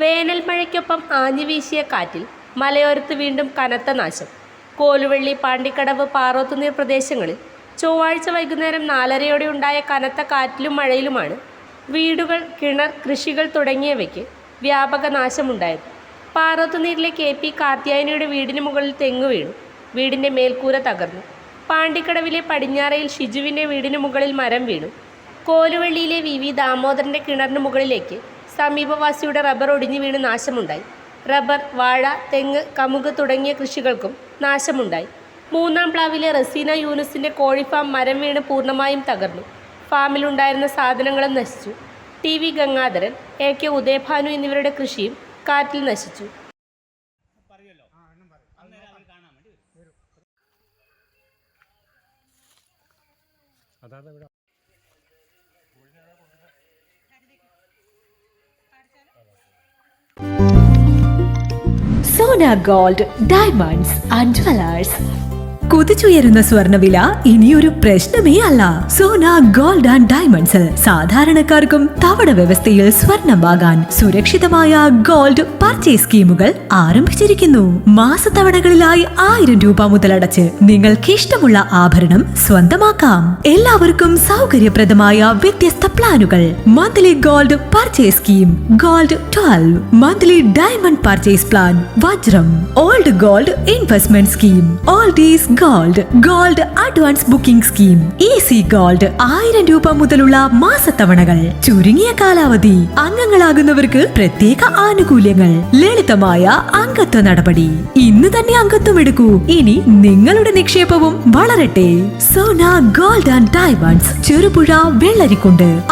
വേനൽ മഴയ്ക്കൊപ്പം ആഞ്ഞു വീശിയ കാറ്റിൽ മലയോരത്ത് വീണ്ടും കനത്ത നാശം. കോലുവള്ളി പാണ്ടിക്കടവ് പാറോത്തുനീർ പ്രദേശങ്ങളിൽ ചൊവ്വാഴ്ച വൈകുന്നേരം നാലരയോടെ ഉണ്ടായ കനത്ത കാറ്റിലും മഴയിലുമാണ് വീടുകൾ കിണർ കൃഷികൾ തുടങ്ങിയവയ്ക്ക് വ്യാപക നാശമുണ്ടായത്. പാറോത്തുനീരിലെ കെ പി കാർത്യായനിയുടെ വീടിന് മുകളിൽ തെങ്ങ് വീണു. വീടിന്റെ മേൽക്കൂര തകർന്നു. പാണ്ടിക്കടവിലെ പടിഞ്ഞാറയിൽ ഷിജുവിന്റെ വീടിന് മുകളിൽ മരം വീണു. കോലുവള്ളിയിലെ വി വി ദാമോദരന്റെ കിണറിന് മുകളിലേക്ക് സമീപവാസിയുടെ റബ്ബർ ഒടിഞ്ഞു വീണ് നാശമുണ്ടായി. റബ്ബർ വാഴ തെങ്ങ് കമുക് തുടങ്ങിയ കൃഷികൾക്കും നാശമുണ്ടായി. മൂന്നാം പ്ലാവിലെ റസീന യൂനുസിന്റെ കോഴിഫാം മരം വീണ് പൂർണമായും തകർന്നു. ഫാമിലുണ്ടായിരുന്ന സാധനങ്ങളും നശിച്ചു. T V Gangadharan A K Udayabhanu എന്നിവരുടെ കൃഷിയും കാറ്റിൽ നശിച്ചു. Sona gold diamonds and jewellers കുതിച്ചുയരുന്ന സ്വർണവില ഇനിയൊരു പ്രശ്നമേ അല്ല. Sona gold and diamonds. സാധാരണക്കാർക്കും തവണ വ്യവസ്ഥയിൽ സ്വർണം വാങ്ങാൻ സുരക്ഷിതമായ ഗോൾഡ് പർച്ചേസ് സ്കീമുകൾ ആരംഭിച്ചിരിക്കുന്നു. മാസത്തവണകളിലായി ആയിരം രൂപ മുതലടച്ച് നിങ്ങൾക്ക് ഇഷ്ടമുള്ള ആഭരണം സ്വന്തമാക്കാം. എല്ലാവർക്കും സൗകര്യപ്രദമായ വ്യത്യസ്ത പ്ലാനുകൾ. Monthly gold purchase scheme. Gold twelve. Monthly diamond purchase plan. വജ്രം. Old gold investment scheme. Old is gold. Gold advance booking scheme. Easy gold ആയിരം രൂപ മുതലുള്ള മാസത്തവണകൾ. ചുരുങ്ങിയ കാലാവധി. അംഗങ്ങളാകുന്നവർക്ക് പ്രത്യേക ആനുകൂല്യങ്ങൾ. ലളിതമായ അംഗത്വ നടപടി. ഇന്ന് തന്നെ അംഗത്വം എടുക്കൂ. ഇനി നിങ്ങളുടെ നിക്ഷേപവും വളരട്ടെ. Sona gold and diamonds. Cherupuzha Vellarikkundu.